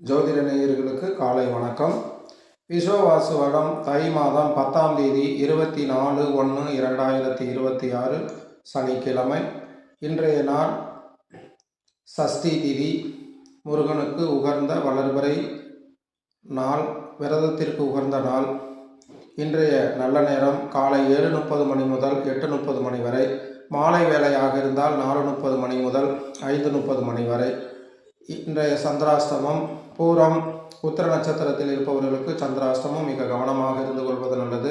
ஜோதிட நேயர்களுக்கு காலை வணக்கம். விஸ்வவாசு வருடம் தை மாதம் பத்தாம் தேதி இருபத்தி நாலு ஒன்று இரண்டாயிரத்தி இருபத்தி ஆறு சனிக்கிழமை. இன்றைய நாள் சஷ்டி திதி. முருகனுக்கு உகர்ந்த வளர்வரை நாள் விரதத்திற்கு உகந்த நாள். இன்றைய நல்ல நேரம் காலை ஏழு முப்பது மணி முதல் எட்டு முப்பது மணி வரை. மாலை வேலையாக இருந்தால் நாலு முப்பது மணி முதல் ஐந்து முப்பது மணி வரை. இன்றைய சந்திராஸ்தமம் பூரம் உத்திர நட்சத்திரத்தில் இருப்பவர்களுக்கு சந்திராஷ்டமம் மிக கவனமாக இருந்து கொள்வது நல்லது.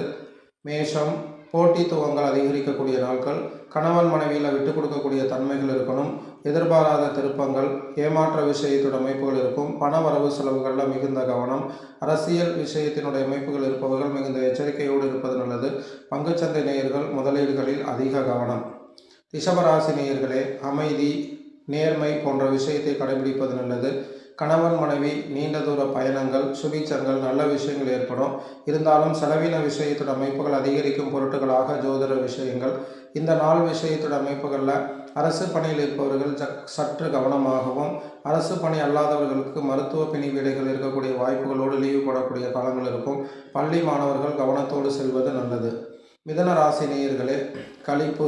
மேஷம் போட்டித்துவங்கள் அதிகரிக்கக்கூடிய நாட்கள் கணவன் மனைவியில் விட்டு கொடுக்கக்கூடிய தன்மைகள் இருக்கணும் எதிர்பாராத திருப்பங்கள் ஏமாற்ற விஷயத்துடைய அமைப்புகள் இருக்கும் பண வரவு செலவுகளில் மிகுந்த கவனம் அரசியல் விஷயத்தினுடைய அமைப்புகள் இருப்பவர்கள் மிகுந்த எச்சரிக்கையோடு இருப்பது நல்லது. பங்குச்சந்தை நேயர்கள் முதலீடுகளில் அதிக கவனம். ரிஷபராசி நேயர்களே அமைதி நேர்மை போன்ற விஷயத்தை கடைபிடிப்பது நல்லது. கணவன் மனைவி நீண்ட தூர பயணங்கள் சுபீச்சங்கள் நல்ல விஷயங்கள் ஏற்படும். இருந்தாலும் செலவின விஷயத்தோட அமைப்புகள் அதிகரிக்கும் பொருட்டுகளாக ஜோதிட விஷயங்கள். இந்த நாள் விஷயத்தோட அமைப்புகளில் அரசு பணியில் இருப்பவர்கள் சற்று கவனமாகவும் அரசு பணி அல்லாதவர்களுக்கு மருத்துவ பிணி வீடுகள் இருக்கக்கூடிய வாய்ப்புகளோடு லீவு போடக்கூடிய காலங்கள் இருக்கும். பள்ளி மாணவர்கள் கவனத்தோடு செல்வது நல்லது. மிதன ராசி நேயர்களே கழிப்பு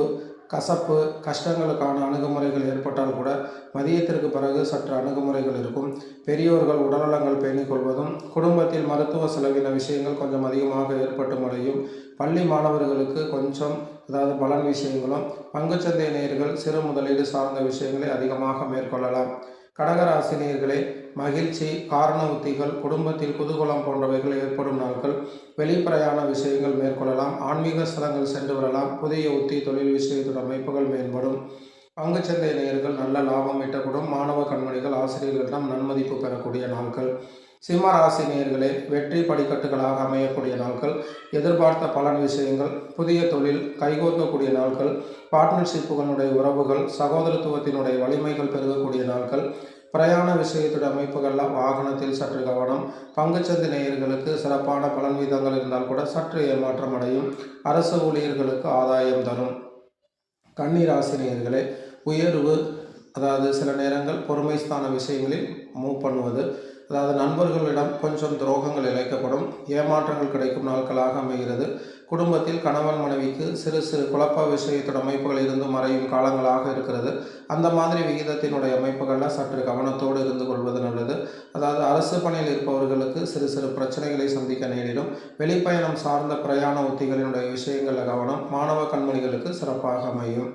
கசப்பு கஷ்டங்களுக்கான அணுகுமுறைகள் ஏற்பட்டால் கூட மதியத்திற்கு பிறகு சற்று அணுகுமுறைகள் இருக்கும். பெரியோர்கள் உடல்நலங்கள் பேணிக் கொள்வதும் குடும்பத்தில் மருத்துவ செலவின விஷயங்கள் கொஞ்சம் அதிகமாக ஏற்பட்டு முறையும் பள்ளி மாணவர்களுக்கு கொஞ்சம் அதாவது பலன் விஷயங்களும் பங்குச்சந்தை நேர்கள் சிறு முதலீடு சார்ந்த விஷயங்களை அதிகமாக மேற்கொள்ளலாம். கடகராசினியர்களே மகிழ்ச்சி காரண உத்திகள் குடும்பத்தில் குதூகலம் போன்றவைகள் ஏற்படும் நாட்கள் வெளிப்பிரயாண விஷயங்கள் மேற்கொள்ளலாம் ஆன்மீக ஸ்தலங்கள் சென்று வரலாம் புதிய உத்தி தொழில் விஷயத்துடன் அமைப்புகள் மேம்படும். பங்குச்சந்தை நேயர்கள் நல்ல லாபம் ஈட்டக்கூடும் மாணவ கண்மணிகள் ஆசிரியர்களிடம் நன்மதிப்பு பெறக்கூடிய நாட்கள். சிம்ம ராசி நேயர்களே வெற்றி படிக்கட்டுகளாக அமையக்கூடிய நாட்கள் எதிர்பார்த்த பலன் விஷயங்கள் புதிய தொழில் கைகோர்க்கக்கூடிய நாட்கள் பார்ட்னர்ஷிப்புகளுடைய உறவுகள் சகோதரத்துவத்தினுடைய வலிமைகள் பெருகக்கூடிய நாட்கள் பிரயாண விஷயத்துடைய அமைப்புகளில் வாகனத்தில் சற்று கவனம் பங்குச்சந்தை நேயர்களுக்கு சிறப்பான பலன் வீதங்கள் இருந்தால் கூட சற்று ஏமாற்றம் அடையும். அரசு ஊழியர்களுக்கு ஆதாயம் தரும். கன்னிராசி நேயர்களே உயர்வு அதாவது சில நேரங்கள் பொறுமைஸ்தான விஷயங்களில் மூவ் பண்ணுவது. அதாவது நண்பர்களிடம் கொஞ்சம் துரோகங்கள் இழைக்கப்படும் ஏமாற்றங்கள் கிடைக்கும் நாட்களாக அமைகிறது. குடும்பத்தில் கணவன் மனைவிக்கு சிறு சிறு குழப்ப விஷயத்தோட அமைப்புகள் இருந்து மறையும் காலங்களாக இருக்கிறது. அந்த மாதிரி விகிதத்தினுடைய அமைப்புகளில் சற்று கவனத்தோடு இருந்து கொள்வது நல்லது. அதாவது அரசு பணியில் இருப்பவர்களுக்கு சிறு சிறு பிரச்சனைகளை சந்திக்க நேரிடும். வெளிப்பயணம் சார்ந்த பிரயாண உத்திகளினுடைய விஷயங்களில் கவனம் மாணவ கண்மணிகளுக்கு சிறப்பாக அமையும்.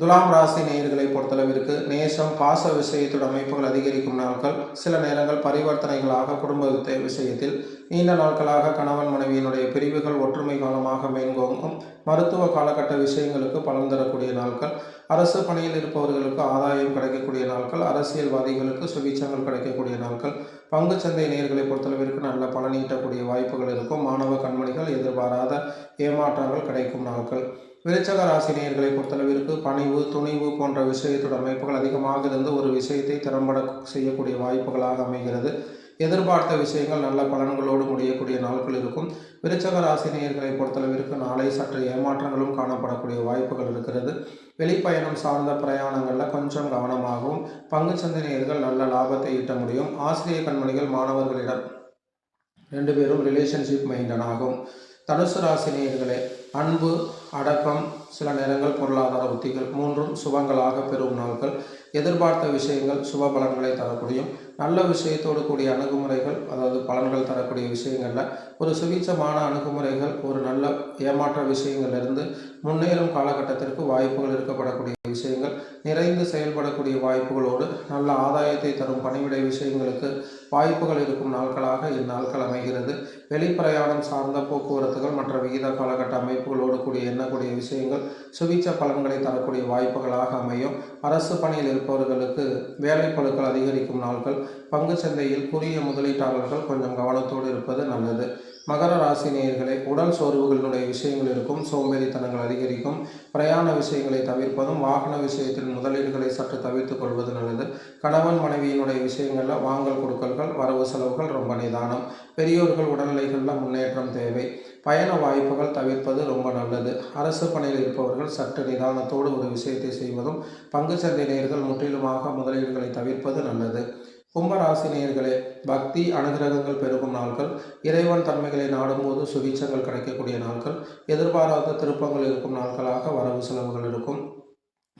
துலாம் ராசி நேயர்களை பொறுத்தளவிற்கு நேசம் பாச விஷயத்தோட அமைப்புகள் அதிகரிக்கும் நாட்கள். சில நேரங்கள் பரிவர்த்தனைகளாக குடும்ப விஷயத்தில் நீண்ட நாட்களாக கணவன் மனைவியினுடைய பிரிவுகள் ஒற்றுமை காலமாக மேன்கோங்கும். மருத்துவ காலகட்ட விஷயங்களுக்கு பலன் தரக்கூடிய நாட்கள். அரசு பணியில் இருப்பவர்களுக்கு ஆதாயம் கிடைக்கக்கூடிய நாட்கள். அரசியல்வாதிகளுக்கு சுபிச்சங்கள் கிடைக்கக்கூடிய நாட்கள். பங்குச்சந்தை நேர்களை பொறுத்தளவிற்கு நல்ல பலன் ஈட்டக்கூடிய வாய்ப்புகள் இருக்கும். மாணவ கண்மணி எதிர்பாராத ஏமாற்றங்கள் கிடைக்கும் நாட்கள். விருச்சக ராசி பொறுத்தளவிற்கு பணிவு துணிவு போன்ற விஷயத்தோட அமைப்புகள் அதிகமாக இருந்து ஒரு விஷயத்தை திறம்பட செய்யக்கூடிய வாய்ப்புகளாக அமைகிறது. எதிர்பார்த்த விஷயங்கள் நல்ல பலன்களோடு முடியக்கூடிய நாட்கள் இருக்கும். விருச்சக ராசி நேயர்களை பொறுத்தளவிற்கு நாளை சற்று ஏமாற்றங்களும் காணப்படக்கூடிய வாய்ப்புகள் இருக்கிறது. வெளிப்பயணம் சார்ந்த பிரயாணங்களில் கொஞ்சம் கவனமாகவும் பங்குச்சந்தை நேயர்கள் நல்ல லாபத்தை ஈட்ட முடியும். ஆசிரியர் கண்மணிகள் மாணவர்களிடம் ரெண்டு பேரும் ரிலேஷன்ஷிப் மெயின்டைன் ஆகும். தனுசு ராசினியர்களே அன்பு அடக்கம் சில நேரங்கள் பொருளாதார உத்திகள் மூன்றும் சுபங்களாக பெறும் நாட்கள் எதிர்பார்த்த விஷயங்கள் சுப பலன்களை தரக்கூடியும் நல்ல விஷயத்தோடு கூடிய அணுகுமுறைகள் அதாவது பலன்கள் தரக்கூடிய விஷயங்களில் ஒரு சுவீச்சமான அணுகுமுறைகள் ஒரு நல்ல ஏமாற்ற விஷயங்களிலிருந்து முன்னேறும் காலகட்டத்திற்கு வாய்ப்புகள் இருக்கப்படக்கூடிய விஷயங்கள் நிறைந்து செயல்படக்கூடிய வாய்ப்புகளோடு நல்ல ஆதாயத்தை தரும் பணிவிடை விஷயங்களுக்கு வாய்ப்புகள் இருக்கும் நாட்களாக இந்நாட்கள் அமைகிறது. வெளிப்பிரயாணம் சார்ந்த போக்குவரத்துகள் மற்ற விகித காலகட்ட அமைப்புகளோடு கூடிய எண்ணக்கூடிய விஷயங்கள் சுவிச்ச பலன்களை தரக்கூடிய வாய்ப்புகளாக அமையும். அரசு பணியில் இருப்பவர்களுக்கு வேலை பழுக்கள் அதிகரிக்கும் நாட்கள் பங்கு சந்தையில் குறுகிய முதலீட்டாளர்கள் கொஞ்சம் கவனத்தோடு இருப்பது நல்லது. மகர ராசி உடல் சோர்வுகளுடைய விஷயங்கள் இருக்கும் சோம்பேறித்தனங்கள் அதிகரிக்கும் பிரயாண விஷயங்களை தவிர்ப்பதும் வாகன விஷயத்தில் முதலீடுகளை சற்று தவிர்த்து கொள்வது நல்லது. கணவன் மனைவியினுடைய விஷயங்களில் வாங்கல் கொடுக்கல்கள் வரவு செலவுகள் ரொம்ப நிதானம். பெரியோர்கள் உடல்நிலைகளில் முன்னேற்றம் தேவை. பயண வாய்ப்புகள் தவிர்ப்பது ரொம்ப நல்லது. அரசு பணியில் இருப்பவர்கள் சற்று நிதானத்தோடு ஒரு விஷயத்தை செய்வதும் பங்கு சந்தை நேர்கள் முற்றிலுமாக முதலீடுகளை தவிர்ப்பது நல்லது. கும்பராசினியர்களே பக்தி அனுகிரகங்கள் பெருகும் நாட்கள் இறைவன் தன்மைகளை நாடும்போது சுபிச்சங்கள் கிடைக்கக்கூடிய நாட்கள் எதிர்பாராத திருப்பங்கள் இருக்கும் நாட்களாக வரவு செலவுகள் இருக்கும்.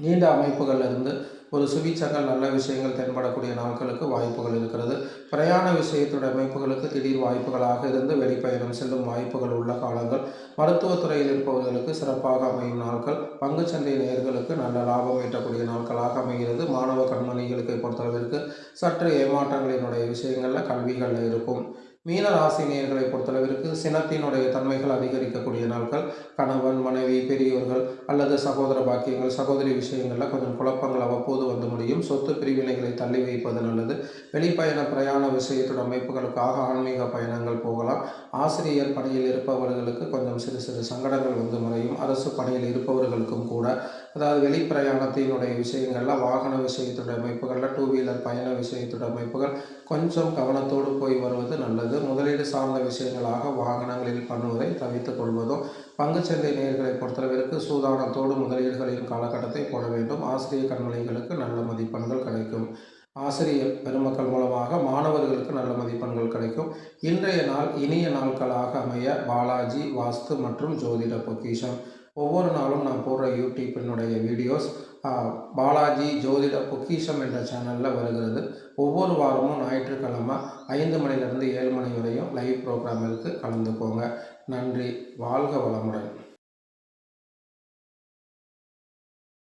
நீண்ட அமைப்புகளிலிருந்து ஒரு சுபிச்சங்கள் நல்ல விஷயங்கள் தென்படக்கூடிய நாட்களுக்கு வாய்ப்புகள் இருக்கிறது. பிரயாண விஷயத்துடைய அமைப்புகளுக்கு திடீர் வாய்ப்புகளாக இருந்து வெளிப்பயணம் செல்லும் வாய்ப்புகள் உள்ள காலங்கள். மருத்துவத்துறையில் இருப்பவர்களுக்கு சிறப்பாக அமையும் நாட்கள். பங்குச்சந்தை நேர்களுக்கு நல்ல லாபம் ஈட்டக்கூடிய நாட்களாக அமைகிறது. மாணவ கண்மணிகளுக்கு பொறுத்தளவிற்கு சற்று ஏமாற்றங்களினுடைய விஷயங்களில் கல்விகளில் இருக்கும். மீன ராசி பொறுத்தளவிற்கு சினத்தினுடைய தன்மைகள் அதிகரிக்கக்கூடிய நாட்கள். கணவன் மனைவி பெரியோர்கள் அல்லது சகோதர பாக்கியங்கள் சகோதரி விஷயங்களில் கொஞ்சம் குழப்பங்கள் அவ்வப்போது வந்து முடியும். சொத்து பிரிவினைகளை தள்ளி வைப்பது நல்லது. வெளிப்பயண பிரயாண விஷயத்துடன் அமைப்புகளுக்காக ஆன்மீக பயணங்கள் போகலாம். ஆசிரியர் பணியில் இருப்பவர்களுக்கு கொஞ்சம் சிறு சிறு சங்கடங்கள் வந்து முறையும். அரசு பணியில் இருப்பவர்களுக்கும் கூட அதாவது வெளிப்பிரயாணத்தினுடைய விஷயங்களில் வாகன விஷயத்துடைய அமைப்புகளில் டூ வீலர் பயண விஷயத்துடைய அமைப்புகள் கொஞ்சம் கவனத்தோடு போய் வருவது நல்லது. முதலீடு சார்ந்த விஷயங்களாக வாகனங்களில் பண்ணுவதை தவிர்த்து கொள்வதும் பங்குச்சந்தை நேர்களை பொறுத்தளவிற்கு சூதானத்தோடு முதலீடுகளின் காலகட்டத்தை போட வேண்டும். ஆசிரியர் கண்மணிகளுக்கு நல்ல மதிப்பெண்கள் கிடைக்கும். ஆசிரியர் பெருமக்கள் மூலமாக மாணவர்களுக்கு நல்ல மதிப்பெண்கள் கிடைக்கும். இன்றைய நாள் இனிய நாட்களாக அமைய பாலாஜி வாஸ்து மற்றும் ஜோதிட பொக்கிஷம். ஒவ்வொரு நாளும் நான் போடுற யூடியூப்பினுடைய வீடியோஸ் பாலாஜி ஜோதிட பொக்கிஷம் என்ற சேனலில் வருகிறது. ஒவ்வொரு வாரமும் ஞாயிற்றுக்கிழமை ஐந்து மணிலேருந்து ஏழு மணி வரையும் லைவ் ப்ரோக்ராமிற்கு கலந்துக்கோங்க நன்றி. வாழ்க வளமுடன்.